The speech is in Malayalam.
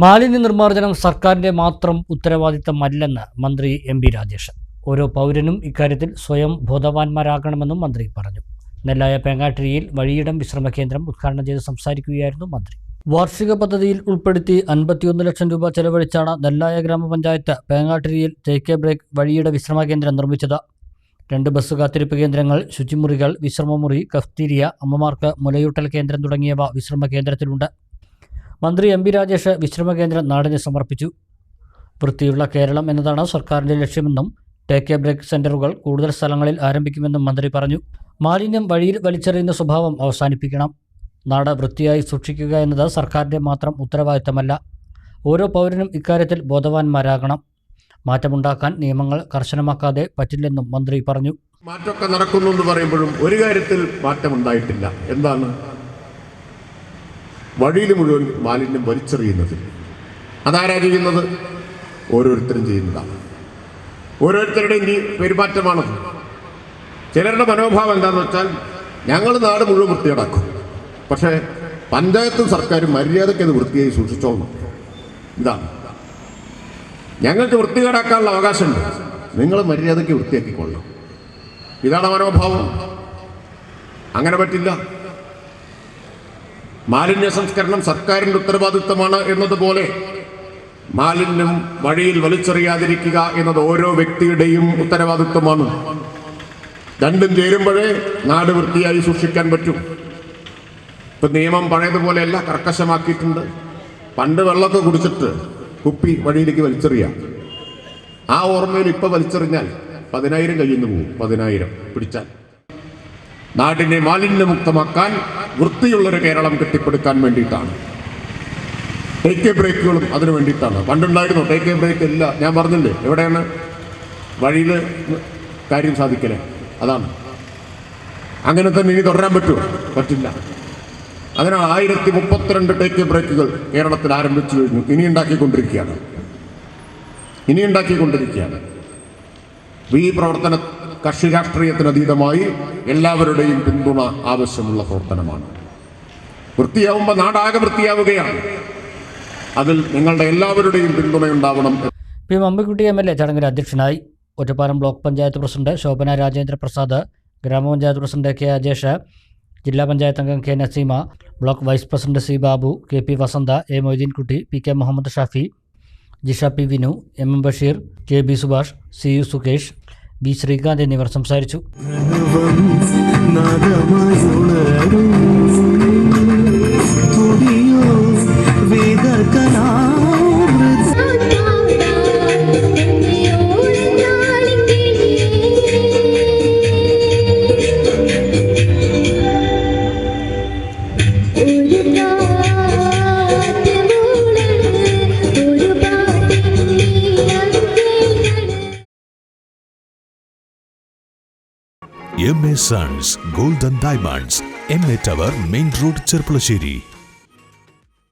മാലിന്യ നിർമ്മാർജനം സർക്കാരിന്റെ മാത്രം ഉത്തരവാദിത്തമല്ലെന്ന് മന്ത്രി എം പി രാജേഷ്. ഓരോ പൗരനും ഇക്കാര്യത്തിൽ സ്വയം ബോധവാന്മാരാകണമെന്നും മന്ത്രി പറഞ്ഞു. നെല്ലായ പേങ്ങാട്ടിരിയിൽ വഴിയിടം വിശ്രമ കേന്ദ്രം ഉദ്ഘാടനം ചെയ്ത് സംസാരിക്കുകയായിരുന്നു മന്ത്രി. വാർഷിക പദ്ധതിയിൽ ഉൾപ്പെടുത്തി അൻപത്തിയൊന്ന് ലക്ഷം രൂപ ചെലവഴിച്ചാണ് നെല്ലായ ഗ്രാമപഞ്ചായത്ത് പേങ്ങാട്ടിരിയിൽ ജെ ബ്രേക്ക് വഴിയിട വിശ്രമ കേന്ദ്രം നിർമ്മിച്ചത്. രണ്ട് ബസ് കാത്തിരിപ്പ് കേന്ദ്രങ്ങൾ ശുചിമുറികൾ വിശ്രമമുറി കഫ്തീരിയ അമ്മമാർക്ക് മുലയൂട്ടൽ കേന്ദ്രം തുടങ്ങിയവ വിശ്രമ കേന്ദ്രത്തിലുണ്ട് മന്ത്രി എം പി രാജേഷ് വിശ്രമ കേന്ദ്രം നാടിന് സമർപ്പിച്ചു. വൃത്തിയുള്ള കേരളം എന്നതാണ് സർക്കാരിന്റെ ലക്ഷ്യമെന്നും ടേക്ക് എ ബ്രേക്ക് സെന്ററുകൾ കൂടുതൽ സ്ഥലങ്ങളിൽ ആരംഭിക്കുമെന്നും മന്ത്രി പറഞ്ഞു. മാലിന്യം വഴിയിൽ വലിച്ചെറിയുന്ന സ്വഭാവം അവസാനിപ്പിക്കണം. നാട് വൃത്തിയായി സൂക്ഷിക്കുക എന്നത് സർക്കാരിന്റെ മാത്രം ഉത്തരവാദിത്തമല്ല. ഓരോ പൗരനും ഇക്കാര്യത്തിൽ ബോധവാന്മാരാകണം. മാറ്റമുണ്ടാക്കാൻ നിയമങ്ങൾ കർശനമാക്കാതെ പറ്റില്ലെന്നും മന്ത്രി പറഞ്ഞു. മാറ്റമൊക്കെ നടക്കുന്നു എന്ന് പറയുമ്പോഴും ഒരു കാര്യത്തിൽ മാറ്റമുണ്ടായിട്ടില്ല. എന്താണ്? വഴിയിൽ മുഴുവൻ മാലിന്യം വലിച്ചെറിയുന്നത്. അതാരാ ചെയ്യുന്നത്? ഓരോരുത്തരും ചെയ്യുന്നതാണ്. ഓരോരുത്തരുടെയും പെരുമാറ്റമാണത്. ചിലരുടെ മനോഭാവം എന്താണെന്ന് വെച്ചാൽ ഞങ്ങൾ നാട് മുഴുവൻ വൃത്തിയടക്കും പക്ഷേ പഞ്ചായത്തും സർക്കാരും മര്യാദയ്ക്ക് അത് വൃത്തിയായി സൂക്ഷിച്ചോളണം. ഇതാണ്. ഞങ്ങൾക്ക് വൃത്തികേടാക്കാനുള്ള അവകാശമുണ്ട്. നിങ്ങൾ മര്യാദയ്ക്ക് വൃത്തിയാക്കിക്കൊള്ളണം. ഇതാണ് മനോഭാവം. അങ്ങനെ പറ്റില്ല. മാലിന്യ സംസ്കരണം സർക്കാരിന്റെ ഉത്തരവാദിത്തമാണ് എന്നതുപോലെ മാലിന്യം വഴിയിൽ വലിച്ചെറിയാതിരിക്കുക എന്നത് ഓരോ വ്യക്തിയുടെയും ഉത്തരവാദിത്വമാണ്. രണ്ടും ചേരുമ്പോഴേ നാട് വൃത്തിയായി സൂക്ഷിക്കാൻ പറ്റും. ഇപ്പൊ നിയമം പഴയതുപോലെയല്ല കർക്കശമാക്കിയിട്ടുണ്ട്. പണ്ട് വെള്ളമൊക്കെ കുടിച്ചിട്ട് കുപ്പി വഴിയിലേക്ക് വലിച്ചെറിയാം. ആ ഓർമ്മയിൽ ഇപ്പൊ വലിച്ചെറിഞ്ഞാൽ പതിനായിരം കഴിയുന്നു പോകും പതിനായിരം പിടിച്ചാൽ. നാടിനെ മാലിന്യമുക്തമാക്കാൻ വൃത്തിയുള്ളൊരു കേരളം കെട്ടിപ്പടുക്കാൻ വേണ്ടിയിട്ടാണ്. ടേക്ക് എ ബ്രേക്കുകളും അതിന് വേണ്ടിയിട്ടാണ്. പണ്ടുണ്ടായിരുന്നു ടേക്ക് ബ്രേക്ക് ഇല്ല. ഞാൻ പറഞ്ഞില്ലേ? എവിടെയാണ്? വഴിയിൽ കാര്യം സാധിക്കലേ. അതാണ്. അങ്ങനെ തന്നെ ഇനി തുടരാൻ പറ്റുമോ പറ്റില്ല. അങ്ങനെ ആയിരത്തി മുപ്പത്തിരണ്ട് ടേക്ക് ബ്രേക്കുകൾ കേരളത്തിൽ ആരംഭിച്ചു കഴിഞ്ഞു. ഇനി ഉണ്ടാക്കിക്കൊണ്ടിരിക്കുകയാണ്. ഇനി ഉണ്ടാക്കിക്കൊണ്ടിരിക്കുകയാണ്. ഈ പ്രവർത്തന കക്ഷി രാഷ്ട്രീയത്തിന് അതീതമായി എല്ലാവരുടെയും പിന്തുണ ആവശ്യമുള്ള പ്രവർത്തനമാണ്. വൃത്തിയാവുമ്പോൾ നാടാകെ വൃത്തിയാവുകയാണ്. അതിൽ നിങ്ങളുടെ എല്ലാവരുടെയും പിന്തുണയുണ്ടാവണം P. Mammikutty M. L. A. ചടങ്ങിൽ അധ്യക്ഷനായി ഒറ്റപ്പാലം ബ്ലോക്ക് പഞ്ചായത്ത് പ്രസിഡന്റ് ശോഭന രാജേന്ദ്ര പ്രസാദ് ഗ്രാമപഞ്ചായത്ത് പ്രസിഡന്റ് കെ. അജേഷ് ജില്ലാ പഞ്ചായത്ത് അംഗം K. Naseema block vice president C. Babu K. P. Vasantha A. Moideenkutty P. K. Muhammad Shafi Jisha P. Vinu M. M. Basheer K. B. Subhash C. U. Sukesh B Srikanth എന്നിവർ സംസാരിച്ചു. M A sons golden diamonds M A tower main road Cherpulassery